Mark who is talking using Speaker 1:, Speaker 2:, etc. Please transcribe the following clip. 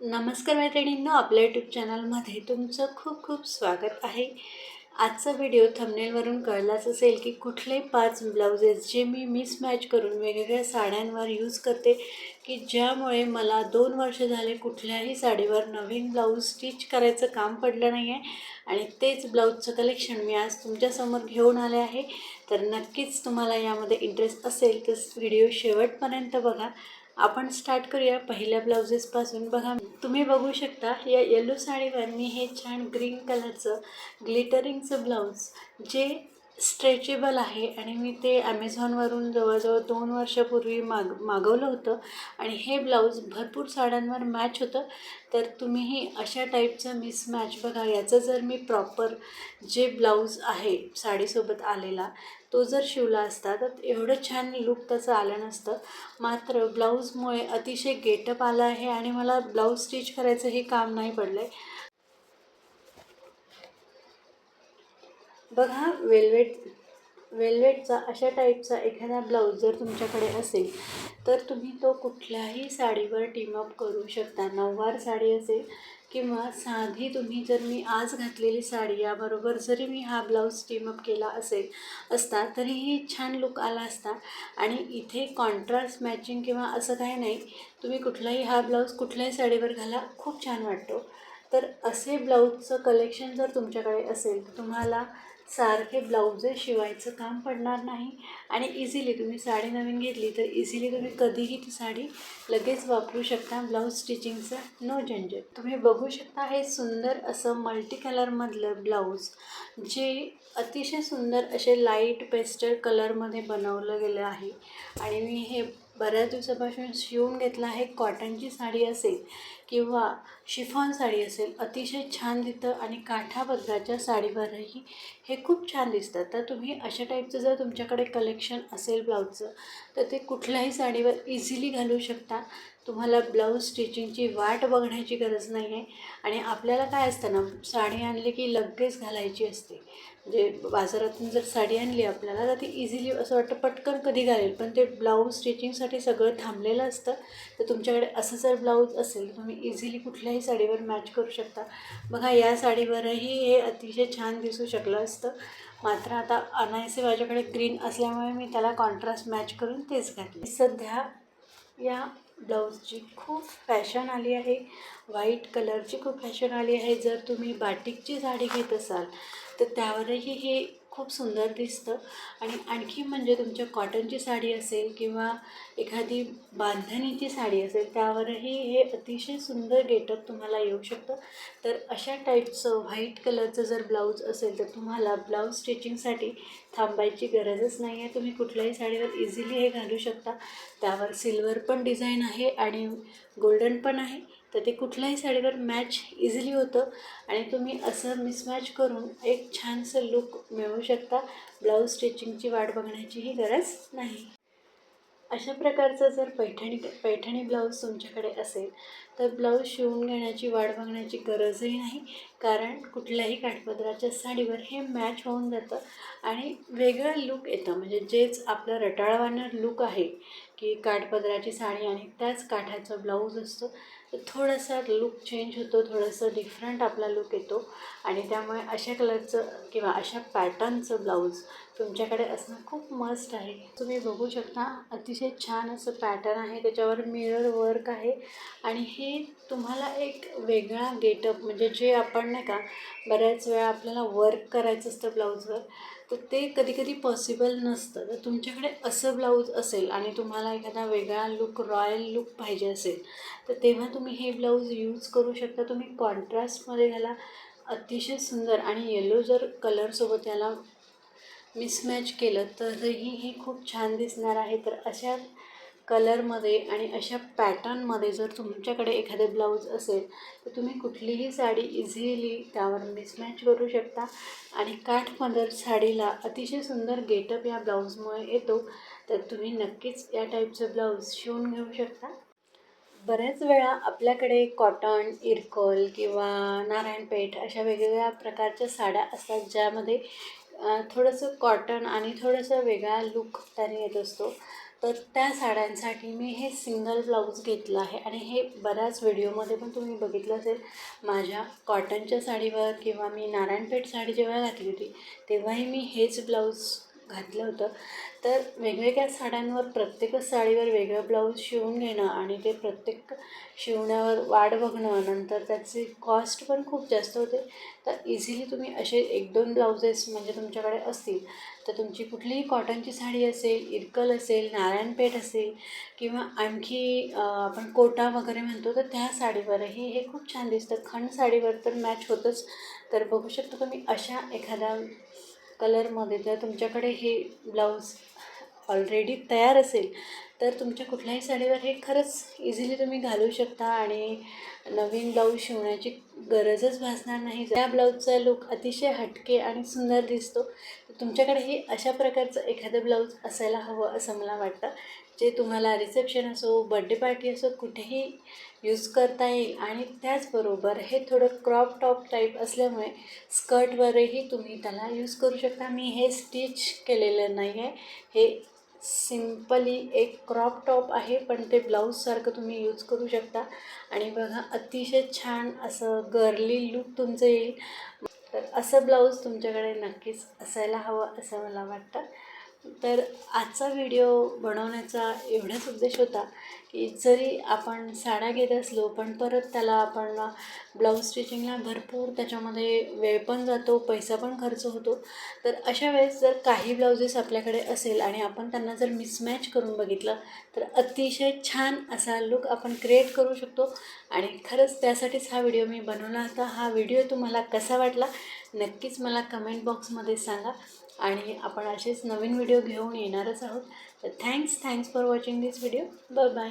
Speaker 1: नमस्कार मैत्रिणींनो आपल्या यूट्यूब चॅनलमध्ये तुमचं खूप खूप स्वागत आहे. आजचा व्हिडिओ थंबनेलवरून कळलाच असेल की कुठले पाच ब्लाउजेस जे मी मिसमॅच करून वेगवेगळ्या साड्यांवर यूज करते की ज्यामुळे मला दोन वर्ष झाले कुठल्याही साडीवर नवीन ब्लाऊज स्टिच करायचं काम पडलं नाही आहे आणि तेच ब्लाऊजचं कलेक्शन मी आज तुमच्यासमोर घेऊन आले आहे. तर नक्कीच तुम्हाला यामध्ये इंटरेस्ट असेल तर व्हिडिओ शेवटपर्यंत बघा. आपण स्टार्ट करूया पहिल्या ब्लाउजेसपासून बघा तुम्ही बघू शकता या येलो साडीवर मी हे छान ग्रीन कलरचं ग्लिटरिंगचं ब्लाऊज जे स्ट्रेचेबल आहे आणि मी ते ॲमेझॉनवरून जवळजवळ दोन वर्षापूर्वी माग मागवलं होतं आणि हे ब्लाऊज भरपूर साड्यांवर मॅच होतं. तर तुम्हीही अशा टाईपचं मिसमॅच बघा. याचं जर मी प्रॉपर जे ब्लाऊज आहे साडीसोबत आलेला तो जर शिवला असता तर एवढं छान लुक त्याचं आलं नसतं. मात्र ब्लाऊजमुळे अतिशय गेटअप आलं आहे आणि मला ब्लाऊज स्टिच करायचं हे काम नाही पडलं आहे बघा वेल्वेट वेल्वेटचा अशा टाईपचा एखादा ब्लाऊज जर तुमच्याकडे असेल तर तुम्ही तो कुठल्याही साडीवर टीमअप करू शकता. नऊवार साडी असेल किंवा साधी तुम्ही जर मी आज घातलेली साडी याबरोबर जरी मी हा ब्लाऊज टीमअप केला असेल असता तरीही छान लुक आला असता. आणि इथे कॉन्ट्रास्ट मॅचिंग किंवा असं काही नाही तुम्ही कुठलाही हा ब्लाऊज कुठल्याही साडीवर घाला खूप छान वाटतो. तर असे ब्लाऊजचं कलेक्शन जर तुमच्याकडे असेल तर तुम्हाला सारखे ब्लाऊजे शिवायचं काम पडणार नाही आणि इझिली तुम्ही साडी नवीन घेतली तर इझिली तुम्ही कधीही ती साडी लगेच वापरू शकता. ब्लाऊज स्टिचिंगचं नो झंझट. तुम्ही बघू शकता हे सुंदर असं मल्टी कलरमधलं ब्लाऊज जे अतिशय सुंदर असे लाइट पेस्टर कलरमध्ये बनवलं गेलं आहे. आणि मी हे बऱ्याच दिवसापासून शिवून घेतला आहे. कॉटनची साडी असेल किंवा शिफॉन साडी असेल अतिशय छान दिसतं आणि काठापदराच्या साडीवरही हे खूप छान दिसतं. तर तुम्ही अशा टाईपचं जर तुमच्याकडे कलेक्शन असेल ब्लाऊजचं तर ते कुठल्याही साडीवर इझिली घालू शकता. तुम्हाला ब्लाऊज स्टिचिंगची वाट बघण्याची गरज नाही आहे आणि आपल्याला काय असतं ना साडी आणली की लगेच घालायची असते. म्हणजे बाजारातून जर साडी आणली आपल्याला तर ती इझिली असं वाटतं पटकन कधी घालेल पण ते ब्लाऊज स्टिचिंगसाठी सगळं थांबलेलं असतं. तर तुमच्याकडे असं जर ब्लाऊज असेल तुम्ही इझिली कुठल्याही साडीवर मॅच करू शकता. बघा या साडीवरही हे अतिशय छान दिसू शकलं असतं. मात्र आता अनायसे माझ्याकडे ग्रीन असल्यामुळे मी त्याला कॉन्ट्रास्ट मॅच करून तेच घातले. सध्या या ब्लाऊजची खूप फॅशन आली आहे. व्हाईट कलरची खूप फॅशन आली आहे. जर तुम्ही बाटिकची साडी घेत असाल तर त्यावरही हे खूप सुंदर दिसतं. आणि आणखी म्हणजे तुमच्या कॉटनची साडी असेल किंवा एखादी बांधणीची साडी असेल त्यावरही हे अतिशय सुंदर गेटअप तुम्हाला येऊ शकतं. तर अशा टाईपचं व्हाईट कलरचं जर ब्लाऊज असेल तर तुम्हाला ब्लाऊज स्टिचिंगसाठी थांबायची गरजच नाही आहे तुम्ही कुठल्याही साडीवर इझिली हे घालू शकता. त्यावर सिल्वर पण डिझाईन आहे आणि गोल्डन पण आहे. तर ते कुठल्याही साडीवर मॅच इझिली होतं. आणि तुम्ही असं मिसमॅच करून एक छानसं लुक मिळवू शकता. ब्लाऊज स्टिचिंगची वाट बघण्याचीही गरज नाही. अशा प्रकारचं जर पैठणी पैठणी ब्लाऊज तुमच्याकडे असेल तर ब्लाऊज शिवून घेण्याची वाट बघण्याची गरजही नाही. कारण कुठल्याही काठपदराच्या साडीवर हे मॅच होऊन जातं. आणि वेगळं लुक येतं. म्हणजे जेच आपलं रटाळवाणं लुक आहे की काठपदराची साडी आणि त्याच काठाचा ब्लाऊज असतो. तर थोडासा लुक चेंज होतो थोडंसं डिफरंट आपला लुक येतो. आणि त्यामुळे अशा कलरचं किंवा अशा पॅटर्नचं ब्लाऊज तुमच्याकडे असणं खूप मस्त आहे. तुम्ही बघू शकता अतिशय छान असं पॅटर्न आहे. त्याच्यावर मिरर वर्क आहे. आणि हे तुम्हाला एक वेगळा गेटअप म्हणजे जे आपण नाही का बऱ्याच वेळा आपल्याला वर्क करायचं असतं ब्लाऊजवर तर ते कधी कधी पॉसिबल नसतं. तर तुमच्याकडे असं ब्लाऊज असेल आणि तुम्हाला एखादा वेगळा लुक रॉयल लुक पाहिजे असेल तर तेव्हा तुम्ही हे ब्लाऊज यूज करू शकता. तुम्ही कॉन्ट्रास्टमध्ये घाला. अतिशय सुंदर आणि येलो जर कलरसोबत याला मिसमॅच केलं तरही हे खूप छान दिसणार आहे. तर अशा कलरमध्ये आणि अशा पॅटर्नमध्ये जर तुमच्याकडे एखादे ब्लाऊज असेल तर तुम्ही कुठलीही साडी इझिली त्यावर मिसमॅच करू शकता. आणि काठपदर साडीला अतिशय सुंदर गेटअप या ब्लाऊजमुळे येतो तर तुम्ही नक्कीच या टाईपचं ब्लाऊज शिवून घेऊ शकता. बऱ्याच वेळा आपल्याकडे कॉटन इरकॉल किंवा नारायणपेठ अशा वेगवेगळ्या प्रकारच्या साड्या असतात ज्यामध्ये थोडंसं कॉटन आणि थोडंसं वेगळा लुक त्याने येत असतो. तर त्या साड्यांसाठी मी हे सिंगल ब्लाऊज घेतलं आहे. आणि हे बऱ्याच व्हिडिओमध्ये पण तुम्ही बघितलं असेल माझ्या कॉटनच्या साडीवर किंवा मी नारायणपेठ साडी जेव्हा घातली होती तेव्हाही मी हेच ब्लाऊज घातलं होतं. तर वेगवेगळ्या साड्यांवर प्रत्येकच साडीवर वेगळं ब्लाऊज शिवून घेणं आणि ते प्रत्येक शिवण्यावर वाढ बघणं नंतर त्याची कॉस्ट पण खूप जास्त होते. तर इझिली तुम्ही असे एक दोन ब्लाउजेस म्हणजे तुमच्याकडे असतील तर तुमची कुठलीही कॉटनची साडी असेल इरकल असेल नारायणपेठ असेल किंवा आणखी आपण कोटा वगैरे म्हणतो तर त्या साडीवरही हे खूप छान दिसतं. खण साडीवर तर मॅच होतंच. तर बघू शकतो तुम्ही अशा एखाद्या कलरमध्ये जर तुमच्याकडे हे ब्लाऊज ऑलरेडी तयार असेल तर तुमच्या कुठल्याही साडीवर हे खरंच इझिली तुम्ही घालू शकता आणि नवीन ब्लाऊज शिवण्याची गरजच भासणार नाही. त्या ब्लाऊजचा लुक अतिशय हटके आणि सुंदर दिसतो तुमच्याकडेही अशा प्रकारचं एखादं ब्लाऊज असायला हवं असं मला वाटतं. जे तुम्हाला रिसेप्शन असो बड्डे पार्टी असो कुठेही यूज करता येईल. आणि त्याचबरोबर हे थोडं क्रॉप टॉप टाईप असल्यामुळे स्कर्टवरही तुम्ही त्याला यूज करू शकता. मी हे स्टिच केलेलं नाही आहे हे सिम्पली एक क्रॉप टॉप आहे पण ते ब्लाऊजसारखं तुम्ही यूज करू शकता. आणि बघा अतिशय छान असं गर्ली लुक तुमचं येईल. तर असं ब्लाऊज तुमच्याकडे नक्कीच असायला हवं असं मला वाटतं. तर आजचा व्हिडिओ बनवण्याचा एवढाच उद्देश होता की जरी आपण साड्या घेत असलो पण परत त्याला आपण ब्लाऊज स्टिचिंगला भरपूर त्याच्यामध्ये वेळ पण जातो पैसा पण खर्च होतो. तर अशा वेळेस जर काही ब्लाउजेस आपल्याकडे असेल आणि आपण त्यांना जर मिसमॅच करून बघितलं तर अतिशय छान असा लुक आपण क्रिएट करू शकतो. आणि खरंच त्यासाठीच हा व्हिडिओ मी बनवला होता. हा व्हिडिओ तुम्हाला कसा वाटला नक्कीच मला कमेंट बॉक्समध्ये सांगा. आणि आपण असेच नवीन व्हिडिओ घेऊन येणारच आहोत. तर thanks thanks for watching this video bye bye